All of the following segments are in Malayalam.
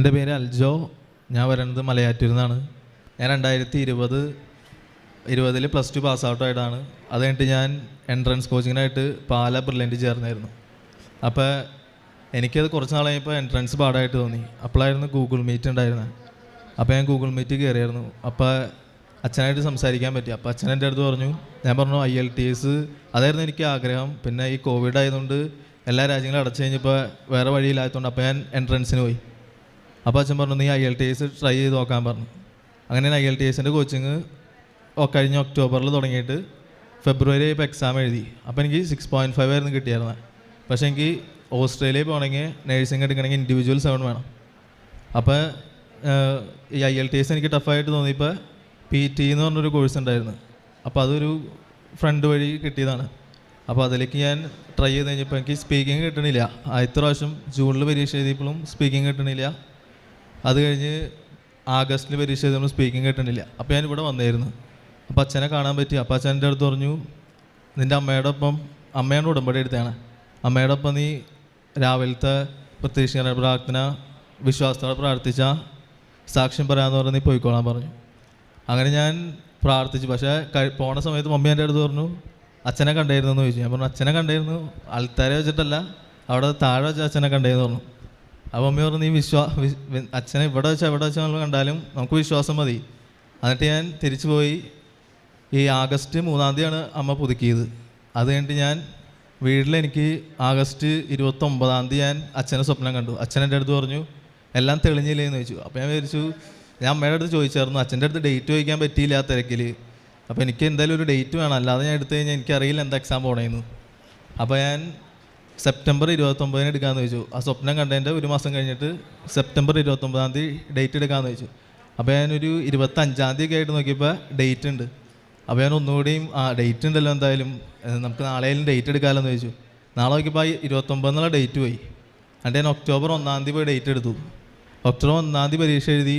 എന്റെ പേര് അൽജോ. ഞാൻ വരുന്നത് മലയാറ്റൂരിൽ നിന്നാണ്. ഞാൻ രണ്ടായിരത്തി ഇരുപത് ഇരുപതിൽ പ്ലസ് ടു പാസ് ഔട്ട് ആയിട്ടാണ് അത് കഴിഞ്ഞിട്ട് ഞാൻ എൻട്രൻസ് കോച്ചിങ്ങിനായിട്ട് പാല ബ്രില്യന്റ് ചേർന്നായിരുന്നു. അപ്പോൾ എനിക്കത് കുറച്ച് നാൾ കഴിഞ്ഞപ്പോൾ എൻട്രൻസ് പാടായിട്ട് തോന്നി. അപ്പോഴായിരുന്നു ഗൂഗിൾ മീറ്റ് ഉണ്ടായിരുന്നത് അപ്പോൾ ഞാൻ ഗൂഗിൾ മീറ്റ് കയറിയായിരുന്നു. അപ്പോൾ അച്ഛനായിട്ട് സംസാരിക്കാൻ പറ്റി. അപ്പോൾ അച്ഛൻ എന്റെ അടുത്ത് പറഞ്ഞു ഞാൻ പറഞ്ഞു ഐ എൽ ടി എസ് അതായിരുന്നു എനിക്ക് ആഗ്രഹം. പിന്നെ ഈ കോവിഡ് ആയതുകൊണ്ട് എല്ലാ രാജ്യങ്ങളും അടച്ചു കഴിഞ്ഞപ്പോൾ വേറെ വഴിയില്ലാത്തതുകൊണ്ട് അപ്പോൾ ഞാൻ എൻട്രൻസിന് പോയി. അപ്പോൾ അച്ഛൻ പറഞ്ഞു നീ I L T S try ചെയ്ത് നോക്കാൻ പറഞ്ഞു. അങ്ങനെ ഞാൻ ഐ എൽ ടി എസിന്റെ കോച്ചിങ് കഴിഞ്ഞ ഒക്ടോബറിൽ തുടങ്ങിയിട്ട് ഫെബ്രുവരി ഇപ്പോൾ എക്സാം എഴുതി. അപ്പോൾ എനിക്ക് സിക്സ് പോയിന്റ് ഫൈവ് ആയിരുന്നു കിട്ടിയായിരുന്നത് പക്ഷേ എനിക്ക് ഓസ്ട്രേലിയയിൽ പോകണമെങ്കിൽ നേഴ്സിംഗ് എടുക്കണമെങ്കിൽ ഇൻഡിവിജ്വൽ സെവൻ വേണം. അപ്പോൾ ഈ ഐ എൽ ടി എസ് എനിക്ക് ടഫായിട്ട് തോന്നിയപ്പോൾ പി ടി എന്ന് പറഞ്ഞൊരു കോഴ്സ് ഉണ്ടായിരുന്നു. അപ്പോൾ അതൊരു ഫ്രണ്ട് വഴി കിട്ടിയതാണ്. അപ്പോൾ അതിലേക്ക് ഞാൻ ട്രൈ ചെയ്ത് കഴിഞ്ഞപ്പോൾ എനിക്ക് സ്പീക്കിംഗ് കിട്ടണില്ല. ആദ്യത്തെ പ്രാവശ്യം ജൂണിൽ പരീക്ഷ എഴുതിയപ്പോഴും സ്പീക്കിംഗ് കിട്ടണില്ല. അത് കഴിഞ്ഞ് ആഗസ്റ്റിൽ പരീക്ഷ നമ്മൾ സ്പീക്കിംഗ് കിട്ടണില്ല അപ്പോൾ ഞാൻ ഇവിടെ വന്നായിരുന്നു. അപ്പോൾ അച്ഛനെ കാണാൻ പറ്റി. അപ്പം അച്ഛന്റെ അടുത്ത് പറഞ്ഞു നിന്റെ അമ്മയുടെ ഒപ്പം അമ്മയാണ് ഉടമ്പടി എടുത്തതാണ്. അമ്മയുടെ ഒപ്പം നീ രാവിലത്തെ പ്രത്യക്ഷിക്കാൻ പ്രാർത്ഥന വിശ്വാസത്തോടെ പ്രാർത്ഥിച്ച സാക്ഷ്യം പറയാമെന്ന് പറഞ്ഞ് നീ പോയിക്കോളാൻ പറഞ്ഞു. അങ്ങനെ ഞാൻ പ്രാർത്ഥിച്ചു. പക്ഷേ പോണ സമയത്ത് മമ്മി എന്റെ അടുത്ത് പറഞ്ഞു അച്ഛനെ കണ്ടായിരുന്നു? എന്ന് ചോദിച്ചു. ഞാൻ പറഞ്ഞു അച്ഛനെ കണ്ടായിരുന്നു. അൽത്താരെ വെച്ചിട്ടല്ല അവിടെ താഴെ വെച്ച് അച്ഛനെ കണ്ടായിരുന്നു പറഞ്ഞു. അപ്പോൾ അമ്മ പറഞ്ഞു നീ വിശ്വാ അച്ഛനെ ഇവിടെ വെച്ചാൽ എവിടെ വെച്ചാൽ നമ്മൾ കണ്ടാലും നമുക്ക് വിശ്വാസം മതി. എന്നിട്ട് ഞാൻ തിരിച്ചു പോയി. ഈ ആഗസ്റ്റ് മൂന്നാം തീയതിയാണ് അമ്മ പുതുക്കിയത്. അത് കഴിഞ്ഞിട്ട് ഞാൻ വീട്ടിലെനിക്ക് ആഗസ്റ്റ് ഇരുപത്തൊമ്പതാം തീയതി ഞാൻ അച്ഛനെ സ്വപ്നം കണ്ടു. അച്ഛൻ എന്റെ അടുത്ത് പറഞ്ഞു എല്ലാം തെളിഞ്ഞില്ലേ എന്ന് ചോദിച്ചു. അപ്പോൾ ഞാൻ വിചാരിച്ചു ഞാൻ അമ്മയുടെ അടുത്ത് ചോദിച്ചായിരുന്നു അച്ഛന്റെ അടുത്ത് ഡേറ്റ് ചോദിക്കാൻ പറ്റിയില്ല ആ തിരക്കിൽ അപ്പോൾ എനിക്ക് എന്തായാലും ഒരു ഡേറ്റ് വേണം. അല്ലാതെ ഞാൻ എടുത്തു കഴിഞ്ഞാൽ എനിക്കറിയില്ല എന്താ എക്സാം പോണേന്ന്. അപ്പോൾ ഞാൻ സെപ്റ്റംബർ ഇരുപത്തൊമ്പതിന് എടുക്കാമെന്ന് ചോദിച്ചു. ആ സ്വപ്നം കണ്ടതിന്റെ ഒരു മാസം കഴിഞ്ഞിട്ട് സെപ്റ്റംബർ ഇരുപത്തൊമ്പതാം തീയതി ഡേറ്റ് എടുക്കാമെന്ന് ചോദിച്ചു. അപ്പോൾ ഞാനൊരു ഇരുപത്തഞ്ചാം തീയതി ആയിട്ട് നോക്കിയപ്പോൾ ഡേറ്റ് ഉണ്ട്. അപ്പോൾ ഞാൻ ഒന്നുകൂടിയും ആ ഡേറ്റ് ഉണ്ടല്ലോ എന്തായാലും നമുക്ക് നാളെയും ഡേറ്റ് എടുക്കാമല്ലോ എന്ന് ചോദിച്ചു. നാളെ നോക്കിയപ്പോൾ ഇരുപത്തൊമ്പതെന്നുള്ള ഡേറ്റ് പോയി. എന്നിട്ട് ഞാൻ ഒക്ടോബർ ഒന്നാം തീയതി പോയി ഡേറ്റ് എടുത്തു. ഒക്ടോബർ ഒന്നാം തീയതി പരീക്ഷ എഴുതി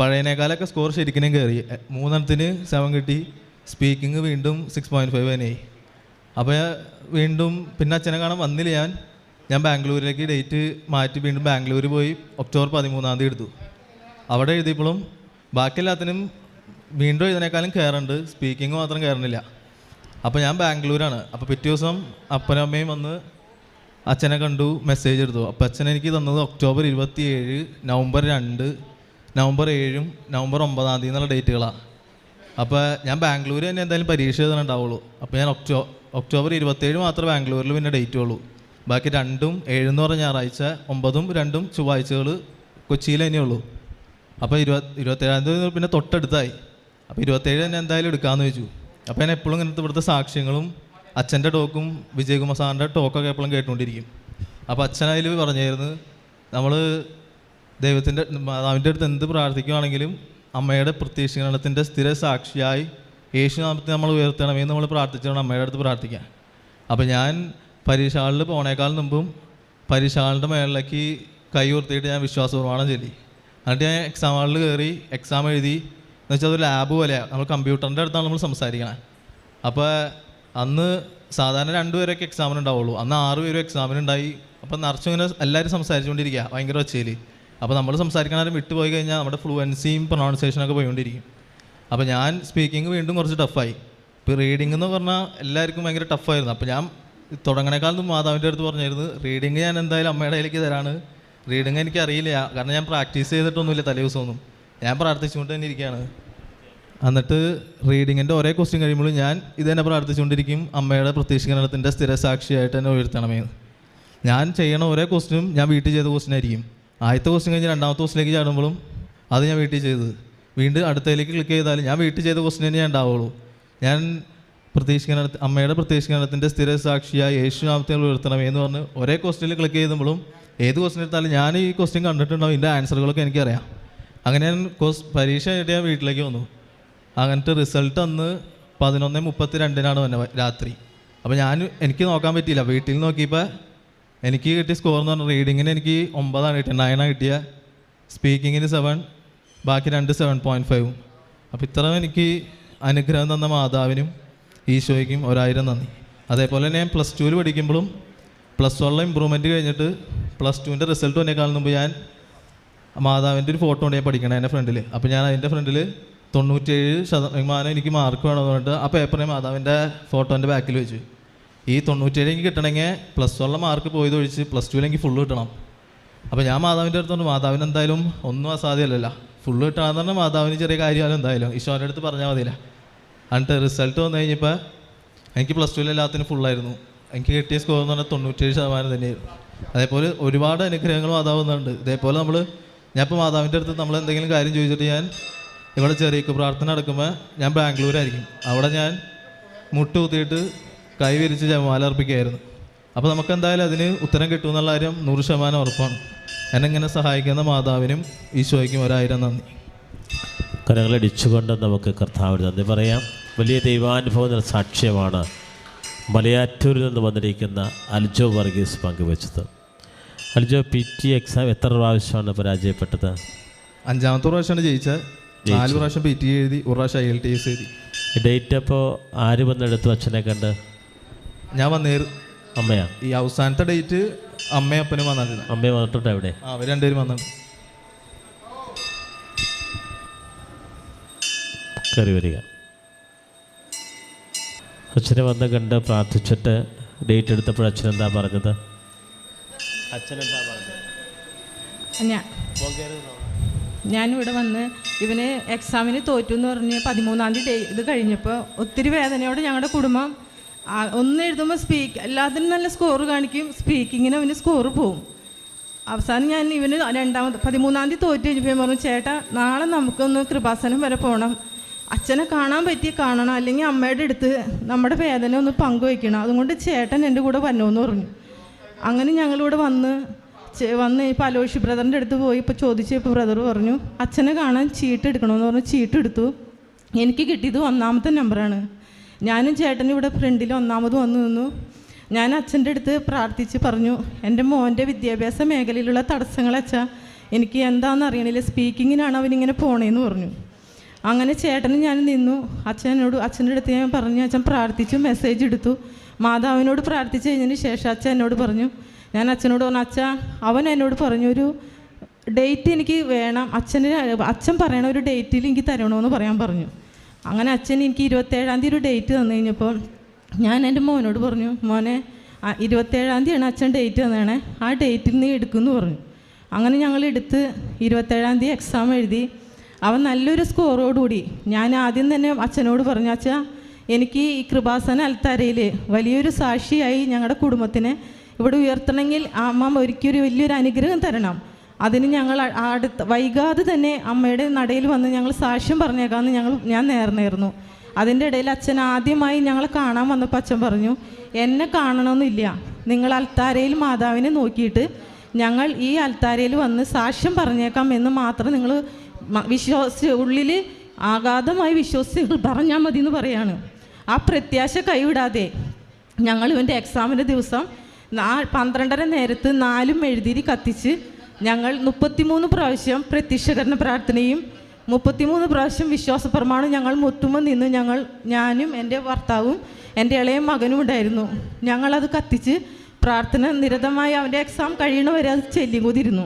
പഴയനേക്കാളൊക്കെ സ്കോർ ശരിക്കും കയറി മൂന്നെണ്ണത്തിന് സെവൻ കിട്ടി. സ്പീക്കിംഗ് വീണ്ടും സിക്സ് പോയിന്റ് ഫൈവ് തന്നെയായി അപ്പോൾ വീണ്ടും പിന്നെ അച്ഛനെ കാണാൻ വന്നില്ല ഞാൻ. ഞാൻ ബാംഗ്ലൂരിലേക്ക് ഡേറ്റ് മാറ്റി വീണ്ടും ബാംഗ്ലൂർ പോയി ഒക്ടോബർ പതിമൂന്നാം തീയതി എടുത്തു. അവിടെ എഴുതിയപ്പോഴും ബാക്കി എല്ലാത്തിനും വീണ്ടും എഴുതിനേക്കാളും കയറുന്നുണ്ട് സ്പീക്കിംഗ് മാത്രം കയറുന്നില്ല അപ്പോൾ ഞാൻ ബാംഗ്ലൂരാണ്. അപ്പോൾ പിറ്റേ ദിവസം അപ്പനും അമ്മയും വന്ന് അച്ഛനെ കണ്ടു മെസ്സേജ് എടുത്തു. അപ്പോൾ അച്ഛൻ എനിക്ക് തന്നത് ഒക്ടോബർ ഇരുപത്തി ഏഴ് നവംബർ രണ്ട് നവംബർ ഏഴും നവംബർ ഒമ്പതാം തീയതി എന്നുള്ള ഡേറ്റുകളാണ് അപ്പോൾ ഞാൻ ബാംഗ്ലൂർ തന്നെ എന്തായാലും പരീക്ഷ എഴുതാനുണ്ടാവുള്ളൂ അപ്പോൾ ഞാൻ ഒക്ടോ ഒക്ടോബർ ഇരുപത്തേഴ് മാത്രമേ ബാംഗ്ലൂരിൽ പിന്നെ ഡേറ്റ് ഉള്ളൂ. ബാക്കി രണ്ടും ഏഴെന്ന് പറഞ്ഞ ഞായറാഴ്ച ഒമ്പതും രണ്ടും ചൊവ്വാഴ്ചകൾ കൊച്ചിയിൽ തന്നെയുള്ളൂ അപ്പോൾ ഇരുപത് ഇരുപത്തേഴാം തീയതി പിന്നെ തൊട്ടടുത്തായി. അപ്പോൾ ഇരുപത്തേഴ് തന്നെ എന്തായാലും എടുക്കാമെന്ന് വെച്ചു അപ്പോൾ ഞാൻ എപ്പോഴും ഇങ്ങനത്തെ ഇവിടുത്തെ സാക്ഷ്യങ്ങളും അച്ഛന്റെ ടോക്കും വിജയകുമാർ സാറിന്റെ ടോക്കൊക്കെ എപ്പോഴും കേട്ടുകൊണ്ടിരിക്കും അപ്പോൾ അച്ഛൻ പറഞ്ഞായിരുന്നു നമ്മൾ ദൈവത്തിന്റെ അവന്റെ അടുത്ത് എന്ത് പ്രാർത്ഥിക്കുകയാണെങ്കിലും അമ്മയുടെ പ്രത്യക്ഷീകരണത്തിന്റെ സ്ഥിര സാക്ഷിയായി യേശു നാമത്തെ നമ്മൾ ഉയർത്തണമേ നമ്മൾ പ്രാർത്ഥിച്ചോണം അമ്മയുടെ അടുത്ത് പ്രാർത്ഥിക്കാം. അപ്പോൾ ഞാൻ പരീക്ഷ ഹാളിൽ പോണേക്കാൾ മുമ്പും പരീക്ഷ മേളിലേക്ക് കൈ ഉയർത്തിയിട്ട് ഞാൻ വിശ്വാസപൂർവമാണെന്ന് ചൊല്ലി. എന്നിട്ട് ഞാൻ എക്സാം ഹാളിൽ കയറി എക്സാം എഴുതി. എന്ന് വെച്ചാൽ അത് ലാബ് പോലെയാണ് നമ്മൾ കമ്പ്യൂട്ടറിന്റെ അടുത്താണ് നമ്മൾ സംസാരിക്കണേ. അപ്പോൾ അന്ന് സാധാരണ രണ്ടുപേരൊക്കെ എക്സാമിന് ഉണ്ടാവുള്ളൂ. അന്ന് ആറ് പേരും എക്സാമിന് ഉണ്ടായി. അപ്പോൾ നിറച്ചും ഇങ്ങനെ എല്ലാവരും സംസാരിച്ചുകൊണ്ടിരിക്കുക ഭയങ്കര ഒച്ചയിൽ അപ്പോൾ നമ്മൾ സംസാരിക്കണവരും വിട്ടുപോയി കഴിഞ്ഞാൽ നമ്മുടെ ഫ്ലുവൻസിയും പ്രൊണൗൺസിയേഷനൊക്കെ പോയിക്കൊണ്ടിരിക്കും. അപ്പോൾ ഞാൻ സ്പീക്കിംഗ് വീണ്ടും കുറച്ച് ടഫായി ഇപ്പോൾ റീഡിംഗ് എന്ന് പറഞ്ഞാൽ എല്ലാവർക്കും ഭയങ്കര ടഫായിരുന്നു അപ്പോൾ ഞാൻ തുടങ്ങണേക്കാളും മാതാവിന്റെ അടുത്ത് പറഞ്ഞായിരുന്നു റീഡിങ് ഞാൻ എന്തായാലും അമ്മയുടെ കയ്യിലേക്ക് തരാണ്. റീഡിങ് എനിക്ക് അറിയില്ല. കാരണം ഞാൻ പ്രാക്ടീസ് ചെയ്തിട്ടൊന്നുമില്ല തലേ ദിവസമൊന്നും ഞാൻ പ്രാർത്ഥിച്ചുകൊണ്ട് തന്നെ ഇരിക്കുകയാണ്. എന്നിട്ട് റീഡിങ്ങിന്റെ ഒരേ ക്വസ്റ്റ്യൻ കഴിയുമ്പോൾ ഞാൻ ഇത് തന്നെ പ്രാർത്ഥിച്ചുകൊണ്ടിരിക്കും അമ്മയുടെ പ്രത്യക്ഷീകരണത്തിന്റെ സ്ഥിര സാക്ഷിയായിട്ട് തന്നെ ഉയർത്തണമേ. ഞാൻ ചെയ്യണ ഒരേ ക്വസ്റ്റ്യനും ഞാൻ വീട്ടിൽ ചെയ്ത ക്വസ്റ്റ്യൻ ആയിരിക്കും. ആദ്യത്തെ ക്വസ്റ്റ്യൻ കഴിഞ്ഞ് രണ്ടാമത്തെ ക്വസ്റ്റിലേക്ക് ചാടുമ്പോഴും അത് ഞാൻ വീട്ടിൽ ചെയ്തത് വീണ്ടും അടുത്തതിലേക്ക് ക്ലിക്ക് ചെയ്താൽ ഞാൻ വീട്ടിൽ ചെയ്ത ക്വസ്റ്റിൻ തന്നെ ഉണ്ടാവുള്ളൂ. ഞാൻ പ്രത്യക്ഷീകരണ അമ്മയുടെ പ്രത്യക്ഷീകരണത്തിന്റെ സ്ഥിര സാക്ഷിയായ യേശു നാമത്തിൽ ഉയർത്തണം എന്ന് പറഞ്ഞ് ഒരേ ക്വസ്റ്റിനിൽ ക്ലിക്ക് ചെയ്യുമ്പോഴും ഏത് ക്വസ്റ്റ്യൻ എടുത്താലും ഞാൻ ഈ ക്വസ്റ്റ്യൻ കണ്ടിട്ടുണ്ടാവും ഇതിന്റെ ആൻസറുകളൊക്കെ എനിക്കറിയാം. അങ്ങനെ ഞാൻ കോസ് പരീക്ഷ കഴിഞ്ഞിട്ട് ഞാൻ വീട്ടിലേക്ക് വന്നു. അങ്ങനത്തെ റിസൾട്ട് അന്ന് പതിനൊന്ന് മുപ്പത്തി രണ്ടിനാണ് വന്നെ രാത്രി. അപ്പോൾ ഞാൻ എനിക്ക് നോക്കാൻ പറ്റിയില്ല. വീട്ടിൽ നോക്കിയപ്പോൾ എനിക്ക് കിട്ടിയ സ്കോർ എന്ന് പറഞ്ഞാൽ റീഡിങ്ങിന് എനിക്ക് ഒമ്പതാണ് കിട്ടിയത് നയനാണ് കിട്ടിയ സ്പീക്കിങ്ങിന് സെവൻ ബാക്കി രണ്ട് സെവൻ പോയിന്റ് ഫൈവും അപ്പോൾ ഇത്ര എനിക്ക് അനുഗ്രഹം തന്ന മാതാവിനും ഈശോയ്ക്കും ഒരായിരം നന്ദി. അതേപോലെ തന്നെ ഞാൻ പ്ലസ് ടുവിൽ പഠിക്കുമ്പോഴും പ്ലസ് വണ്ണിലെ ഇമ്പ്രൂവ്മെന്റ് കഴിഞ്ഞിട്ട് പ്ലസ് ടുവിന്റെ റിസൾട്ട് വന്നേക്കാൾ മുമ്പ് ഞാൻ മാതാവിന്റെ ഒരു ഫോട്ടോ ഉണ്ട് ഞാൻ പഠിക്കണേ എന്റെ ഫ്രണ്ടിൽ അപ്പോൾ ഞാൻ അതിന്റെ ഫ്രണ്ടിൽ തൊണ്ണൂറ്റേഴ് ശതമാനം എനിക്ക് മാർക്ക് വേണമെന്ന് പറഞ്ഞിട്ട് ആ പേപ്പറിനെ മാതാവിന്റെ ഫോട്ടോന്റെ ബാക്കിൽ വെച്ചു. ഈ തൊണ്ണൂറ്റേഴ് എനിക്ക് കിട്ടണമെങ്കിൽ പ്ലസ് വണ്ണിലെ മാർക്ക് പോയതൊഴിച്ച് പ്ലസ് ടുവിൽ എനിക്ക് ഫുള്ള് കിട്ടണം. അപ്പോൾ ഞാൻ മാതാവിന്റെ അടുത്തോണ്ട് മാതാവിന് എന്തായാലും ഒന്നും അസാധ്യമല്ലല്ലോ. ഫുള്ള് കിട്ടണമെന്ന് പറഞ്ഞാൽ മാതാവിന് ചെറിയ കാര്യമാണ് എന്തായാലും ഈശോന്റെ അടുത്ത് പറഞ്ഞാൽ മതിയില്ല. എന്നിട്ട് റിസൾട്ട് വന്നു കഴിഞ്ഞപ്പോൾ എനിക്ക് പ്ലസ് ടുവിൽ എല്ലാത്തിനും ഫുള്ളായിരുന്നു എനിക്ക് കിട്ടിയ സ്കോർ എന്ന് പറഞ്ഞാൽ തൊണ്ണൂറ്റേഴ് ശതമാനം തന്നെയായിരുന്നു. അതേപോലെ ഒരുപാട് അനുഗ്രഹങ്ങൾ മാതാവ് മാതാവുന്നുണ്ട് ഇതേപോലെ നമ്മൾ ഞാൻ ഇപ്പോൾ മാതാവിന്റെ അടുത്ത് നമ്മൾ എന്തെങ്കിലും കാര്യം ചോദിച്ചിട്ട് ഞാൻ ഇവിടെ ചെറിയ പ്രാർത്ഥന നടക്കുമ്പോൾ ഞാൻ ബാംഗ്ലൂരായിരിക്കും. അവിടെ ഞാൻ മുട്ട് കുത്തിയിട്ട് കൈ വിരിച്ച് ജമാല അർപ്പിക്കുകയായിരുന്നു. അപ്പോൾ നമുക്ക് എന്തായാലും അതിന് ഉത്തരം കിട്ടുമെന്നുള്ള കാര്യം നൂറ് ശതമാനം ഉറപ്പാണ്. എന്നെ ഇങ്ങനെ സഹായിക്കുന്ന മാതാവിനും ഈശോയ്ക്കും ഒരായിരം നന്ദി. കരങ്ങളടിച്ചുകൊണ്ട് നമുക്ക് കർത്താവിന് നന്ദി പറയാം. വലിയ ദൈവാനുഭവ സാക്ഷ്യമാണ് മലയാറ്റൂരിൽ നിന്ന് വന്നിരിക്കുന്ന അൽജോ വർഗീസ് പങ്കുവച്ചത്. അൽജോ പി ടി എക്സാം എത്ര പ്രാവശ്യമാണ് പരാജയപ്പെട്ടത്? അഞ്ചാമത്തെ പ്രാവശ്യമാണ് ജയിച്ചത്. നാല് പ്രാവശ്യം പി ടി എഴുതി ഒരു പ്രാവശ്യം ഐ എൽ ടി എസ് എഴുതി. ഡേറ്റ് അപ്പോൾ ആര് വന്നെടുത്തു അച്ഛനെ കണ്ട്? ഞാൻ വന്നേ അമ്മയാ? ഈ അവസാനത്തെ ഡേറ്റ് അമ്മയും അപ്പനും വന്നിട്ടില്ല അമ്മയെ വന്നിട്ടുണ്ട് എവിടെ ആ അവർ രണ്ടുപേരും വന്നിട്ടുണ്ട്. കയറി വരിക. അച്ഛനെ വന്ന് കണ്ട് പ്രാർത്ഥിച്ചിട്ട് ഡേറ്റ് എടുത്തപ്പോൾ അച്ഛൻ എന്താ പറഞ്ഞത്? അച്ഛൻ എന്താ പറഞ്ഞത്? ഞാൻ ഞാനിവിടെ വന്ന് ഇവന് എക്സാമിന് തോറ്റു എന്ന് പറഞ്ഞ് പതിമൂന്നാം തീയതി ഡേ ഇത് കഴിഞ്ഞപ്പോൾ ഒത്തിരി വേദനയോടെ ഞങ്ങളുടെ കുടുംബം ഒന്ന് എഴുതുമ്പോൾ സ്പീക്ക് എല്ലാത്തിനും നല്ല സ്കോർ കാണിക്കും. സ്പീക്കിങ്ങിന് അവന് സ്കോർ പോവും. അവസാനം ഞാൻ ഇവന് രണ്ടാമത് പതിമൂന്നാം തീയതി തോറ്റ് കഴിഞ്ഞപ്പോൾ പറഞ്ഞു ചേട്ടാ നാളെ നമുക്കൊന്ന് കൃപാസനം വരെ പോകണം അച്ഛനെ കാണാൻ പറ്റി കാണണം. അല്ലെങ്കിൽ അമ്മയുടെ അടുത്ത് നമ്മുടെ വേദന ഒന്ന് പങ്കുവയ്ക്കണം. അതുകൊണ്ട് ചേട്ടൻ എന്റെ കൂടെ വന്നോന്ന് പറഞ്ഞു. അങ്ങനെ ഞങ്ങളിവിടെ വന്ന് വന്ന് ഇപ്പോൾ അലോഷി ബ്രദറിന്റെ അടുത്ത് പോയി ഇപ്പോൾ ചോദിച്ചപ്പോൾ ബ്രദർ പറഞ്ഞു അച്ഛനെ കാണാൻ ചീട്ട് എടുക്കണമെന്ന് പറഞ്ഞു. ചീട്ട് എടുത്തു എനിക്ക് കിട്ടിയത് ഒന്നാമത്തെ നമ്പറാണ് ഞാനും ചേട്ടനും ഇവിടെ ഫ്രണ്ടിൽ ഒന്നാമത് വന്നു നിന്നു. ഞാൻ അച്ഛന്റെ അടുത്ത് പ്രാർത്ഥിച്ച് പറഞ്ഞു എന്റെ മോന്റെ വിദ്യാഭ്യാസ മേഖലയിലുള്ള തടസ്സങ്ങൾ അച്ഛാ എനിക്ക് എന്താണെന്ന് അറിയണില്ല സ്പീക്കിങ്ങിനാണ് അവനിങ്ങനെ പോണേന്ന് പറഞ്ഞു. അങ്ങനെ ചേട്ടനും ഞാൻ നിന്നു. അച്ഛനോട് അച്ഛന്റെ അടുത്ത് ഞാൻ പറഞ്ഞു അച്ഛൻ പ്രാർത്ഥിച്ചു മെസ്സേജ് എടുത്തു. മാതാവിനോട് പ്രാർത്ഥിച്ചു കഴിഞ്ഞതിന് ശേഷം അച്ഛൻ എന്നോട് പറഞ്ഞു ഞാൻ അച്ഛനോട് പറഞ്ഞു അച്ഛ അവൻ എന്നോട് പറഞ്ഞു ഒരു ഡേറ്റ് എനിക്ക് വേണം. അച്ഛന് അച്ഛൻ പറയണ ഒരു ഡേറ്റിൽ എനിക്ക് തരണമെന്ന് പറയാൻ പറഞ്ഞു. അങ്ങനെ അച്ഛൻ എനിക്ക് ഇരുപത്തേഴാം തീയതി ഒരു ഡേറ്റ് തന്നു കഴിഞ്ഞപ്പോൾ ഞാൻ എന്റെ മോനോട് പറഞ്ഞു മോനെ ഇരുപത്തേഴാം തീയതിയാണ് അച്ഛൻ ഡേറ്റ് തന്നേണേ ആ ഡേറ്റിൽ നീ എടുക്കുമെന്ന് പറഞ്ഞു. അങ്ങനെ ഞങ്ങൾ എടുത്ത് ഇരുപത്തേഴാം തീയതി എക്സാം എഴുതി. അവൻ നല്ലൊരു സ്കോറോടുകൂടി ഞാൻ ആദ്യം തന്നെ അച്ഛനോട് പറഞ്ഞു അച്ഛാ എനിക്ക് ഈ കൃപാസന അൽത്താരയിൽ വലിയൊരു സാക്ഷിയായി ഞങ്ങളുടെ കുടുംബത്തിനെ ഇവിടെ ഉയർത്തണമെങ്കിൽ അമ്മ ഒരിക്കലും വലിയൊരു അനുഗ്രഹം തരണം. അതിന് ഞങ്ങൾ അടുത്ത് വൈകാതെ തന്നെ അമ്മയുടെ നടയിൽ വന്ന് ഞങ്ങൾ സാക്ഷ്യം പറഞ്ഞേക്കാമെന്ന് ഞങ്ങൾ ഞാൻ നേർന്നേർന്നു. അതിന്റെ ഇടയിൽ അച്ഛൻ ആദ്യമായി ഞങ്ങളെ കാണാൻ വന്നപ്പോൾ അച്ഛൻ പറഞ്ഞു എന്നെ കാണണമെന്നില്ല. നിങ്ങൾ അൽത്താരയിൽ മാതാവിനെ നോക്കിയിട്ട് ഞങ്ങൾ ഈ അൽത്താരയിൽ വന്ന് സാക്ഷ്യം പറഞ്ഞേക്കാം എന്ന് മാത്രം നിങ്ങൾ വിശ്വാസ ഉള്ളിൽ ആഘാതമായി വിശ്വസിച്ച് നിങ്ങൾ പറഞ്ഞാൽ മതി എന്ന് പറയാണ്. ആ പ്രത്യാശ കൈവിടാതെ ഞങ്ങൾ ഇവന്റെ എക്സാമിന്റെ ദിവസം നാ പന്ത്രണ്ടര നേരത്ത് നാലും എഴുതിരി കത്തിച്ച് ഞങ്ങൾ മുപ്പത്തിമൂന്ന് പ്രാവശ്യം പ്രത്യക്ഷകരണ പ്രാർത്ഥനയും മുപ്പത്തിമൂന്ന് പ്രാവശ്യം വിശ്വാസ പ്രമാണം ഞങ്ങൾ മുറ്റുമ്പോൾ നിന്ന് ഞങ്ങൾ ഞാനും എന്റെ ഭർത്താവും എന്റെ ഇളയ മകനും ഉണ്ടായിരുന്നു. ഞങ്ങളത് കത്തിച്ച് പ്രാർത്ഥന നിരതമായി അവന്റെ എക്സാം കഴിയണവരെ അത് ചെല്ലിക്കൂതിരുന്നു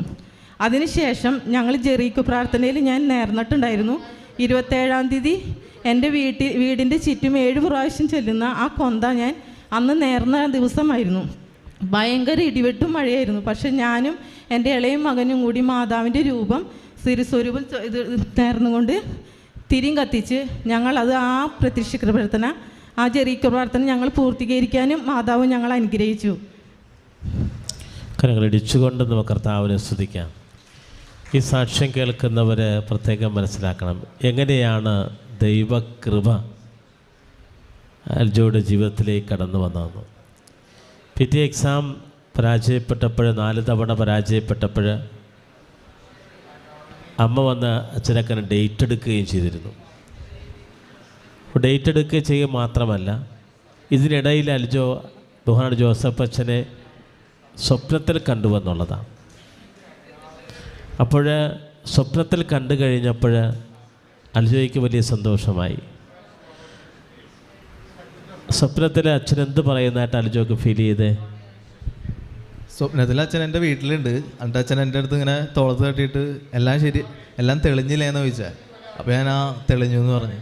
അതിനുശേഷം ഞങ്ങൾ ജെറീക്കു പ്രാർത്ഥനയിൽ ഞാൻ നേർന്നിട്ടുണ്ടായിരുന്നു. ഇരുപത്തേഴാം തീയതി എന്റെ വീട്ടിൽ വീടിന്റെ ചുറ്റും ഏഴ് പ്രാവശ്യം ചെല്ലുന്ന ആ കൊന്ത ഞാൻ അന്ന് നേർന്ന ദിവസമായിരുന്നു. ഭയങ്കര ഇടിവെട്ടും മഴയായിരുന്നു. പക്ഷെ ഞാനും എന്റെ ഇളയും മകനും കൂടി മാതാവിന്റെ രൂപം സിരിസ്വരൂപം ഇത് നേർന്നുകൊണ്ട് തിരിയും കത്തിച്ച് ഞങ്ങളത് ആ പ്രത്യക്ഷ പ്രാർത്ഥന ആ ജെറീക്ക പ്രാർത്ഥന ഞങ്ങൾ പൂർത്തീകരിക്കാനും മാതാവ് ഞങ്ങൾ അനുഗ്രഹിച്ചു. കരങ്ങളിടിച്ചുകൊണ്ട് നമുക്ക് കർത്താവിനെ സ്തുതിക്കാം. ഈ സാക്ഷ്യം കേൾക്കുന്നവരെ പ്രത്യേകം മനസ്സിലാക്കണം. എങ്ങനെയാണ് ദൈവകൃപ അൽജോയുടെ ജീവിതത്തിലേക്ക് കടന്നു വന്നതെന്ന് പി ടി എക്സാം പരാജയപ്പെട്ടപ്പോൾ നാല് തവണ പരാജയപ്പെട്ടപ്പോൾ അമ്മ വന്ന് അച്ഛനക്കനെ ഡേറ്റ് എടുക്കുകയും ചെയ്തിരുന്നു. ഡേറ്റ് എടുക്കുകയും ചെയ്യുക മാത്രമല്ല ഇതിനിടയിൽ അൽജോ ബഹുമാൻ ജോസഫ് അച്ഛനെ സ്വപ്നത്തിൽ കണ്ടുവെന്നുള്ളതാണ് അപ്പോൾ സ്വപ്നത്തിൽ കണ്ടു കഴിഞ്ഞപ്പോൾ അൽജോയ്ക്ക് വലിയ സന്തോഷമായി. സ്വപ്നത്തിൽ അച്ഛൻ എന്ത് പറയുന്നതായിട്ട് അൽജോക്ക് ഫീൽ ചെയ്തേ? സ്വപ്നത്തിൽ അച്ഛൻ എന്റെ വീട്ടിലുണ്ട്. എന്നിട്ട് അച്ഛൻ എന്റെ അടുത്ത് ഇങ്ങനെ തോളത്ത് തട്ടിയിട്ട് എല്ലാം ശരി എല്ലാം തെളിഞ്ഞില്ലേന്ന് ചോദിച്ചാൽ അപ്പോൾ ഞാൻ ആ തെളിഞ്ഞു എന്ന് പറഞ്ഞു.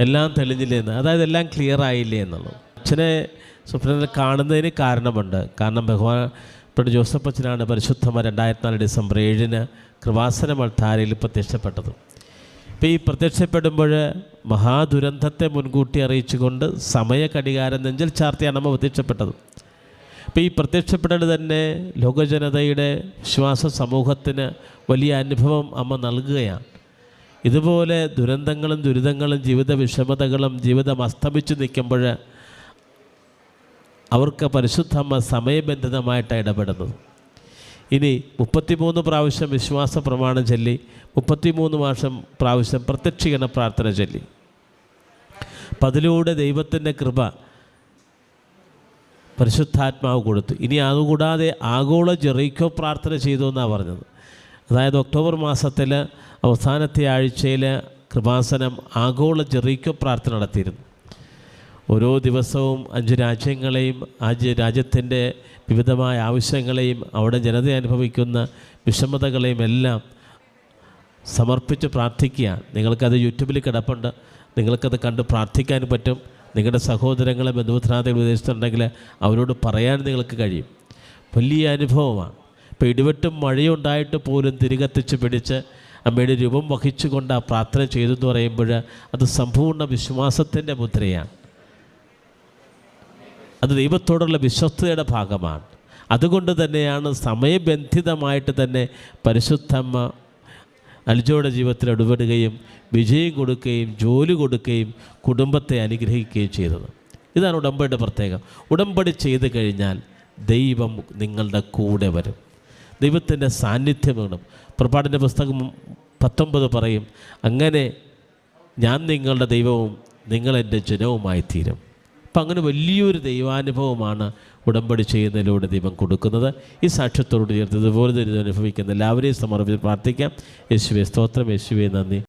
എല്ലാം തെളിഞ്ഞില്ലേന്ന് അതായത് എല്ലാം ക്ലിയർ ആയില്ലേ എന്നുള്ളത്. അച്ഛനെ സ്വപ്നത്തിൽ കാണുന്നതിന് കാരണമുണ്ട്. കാരണം ഭഗവാൻ ഇപ്പോൾ ജോസഫ് അച്ഛനാണ് പരിശുദ്ധമ രണ്ടായിരത്തി നാല് ഡിസംബർ ഏഴിന് കൃപാസന മൾത്താരയിൽ പ്രത്യക്ഷപ്പെട്ടത്. ഇപ്പോൾ ഈ പ്രത്യക്ഷപ്പെടുമ്പോൾ മഹാദുരന്തത്തെ മുൻകൂട്ടി അറിയിച്ചുകൊണ്ട് സമയ കടികാരം നെഞ്ചിൽ ചാർത്തിയാണ് നമ്മൾ പ്രത്യക്ഷപ്പെട്ടത്. അപ്പോൾ ഈ പ്രത്യക്ഷപ്പെടൽ തന്നെ ലോകജനതയുടെ വിശ്വാസ സമൂഹത്തിന് വലിയ അനുഭവം അമ്മ നൽകുകയാണ്. ഇതുപോലെ ദുരന്തങ്ങളും ദുരിതങ്ങളും ജീവിത വിഷമതകളും ജീവിതം അസ്തമിച്ചു നിൽക്കുമ്പോൾ അവർക്ക് പരിശുദ്ധമ്മ സമയബന്ധിതമായിട്ട് ഇടപെടുന്നത് ഇനി മുപ്പത്തിമൂന്ന് പ്രാവശ്യം വിശ്വാസ പ്രമാണം ചൊല്ലി മുപ്പത്തിമൂന്ന് മാസം പ്രാവശ്യം പ്രത്യക്ഷീകരണ പ്രാർത്ഥന ചൊല്ലി. അപ്പം അതിലൂടെ ദൈവത്തിന്റെ കൃപ പരിശുദ്ധാത്മാവ് കൊടുത്തു. ഇനി അതുകൂടാതെ ആഗോള ജെറീക്കോ പ്രാർത്ഥന ചെയ്തു എന്നാണ് പറഞ്ഞത്. അതായത് ഒക്ടോബർ മാസത്തിൽ അവസാനത്തെ ആഴ്ചയിൽ കൃപാസനം ആഗോള ജെറീക്കോ പ്രാർത്ഥന നടത്തിയിരുന്നു. ഓരോ ദിവസവും അഞ്ച് രാജ്യങ്ങളെയും ആ രാജ്യത്തിന്റെ വിവിധമായ ആവശ്യങ്ങളെയും അവിടെ ജനത അനുഭവിക്കുന്ന വിഷമതകളെയും എല്ലാം സമർപ്പിച്ച് പ്രാർത്ഥിക്കുകയാണ്. നിങ്ങൾക്കത് യൂട്യൂബിൽ കിടപ്പുണ്ട്. നിങ്ങൾക്കത് കണ്ട് പ്രാർത്ഥിക്കാൻ പറ്റും. നിങ്ങളുടെ സഹോദരങ്ങളെ ബന്ധുമിത്രാദികൾ വിദേശത്തുണ്ടെങ്കിൽ അവരോട് പറയാൻ നിങ്ങൾക്ക് കഴിയും. വലിയ അനുഭവമാണ്. ഇപ്പോൾ ഇടിവെട്ടും മഴയുണ്ടായിട്ട് പോലും തിരികത്തിച്ച് പിടിച്ച് അമ്മയുടെ രൂപം വഹിച്ചുകൊണ്ട് ആ പ്രാർത്ഥന ചെയ്തു എന്ന് പറയുമ്പോൾ അത് സമ്പൂർണ വിശ്വാസത്തിന്റെ മുദ്രയാണ്. അത് ദൈവത്തോടുള്ള വിശ്വസ്തയുടെ ഭാഗമാണ്. അതുകൊണ്ട് തന്നെയാണ് സമയബന്ധിതമായിട്ട് തന്നെ പരിശുദ്ധമ്മ അൽജോയുടെ ജീവിതത്തിൽ ഇടപെടുകയും വിജയം കൊടുക്കുകയും ജോലി കൊടുക്കുകയും കുടുംബത്തെ അനുഗ്രഹിക്കുകയും ചെയ്തത്. ഇതാണ് ഉടമ്പടിയുടെ പ്രത്യേകം ഉടമ്പടി ചെയ്ത് കഴിഞ്ഞാൽ ദൈവം നിങ്ങളുടെ കൂടെ വരും. ദൈവത്തിന്റെ സാന്നിധ്യം വേണം. പുറപ്പാടിന്റെ പുസ്തകം പത്തൊമ്പത് പറയും അങ്ങനെ ഞാൻ നിങ്ങളുടെ ദൈവവും നിങ്ങളെന്റെ ജനവുമായി തീരും അപ്പം അങ്ങനെ വലിയൊരു ദൈവാനുഭവമാണ് ഉടമ്പടി ചെയ്യുന്നതിലൂടെ ദൈവം കൊടുക്കുന്നത്. ഈ സാക്ഷ്യത്തോട് ചേർത്ത് ഇതുപോലെ ദുരിതം അനുഭവിക്കുന്ന എല്ലാവരെയും സമർപ്പിച്ച് പ്രാർത്ഥിക്കാം. യേശുവെ സ്തോത്രം. യേശുവെ നന്ദി.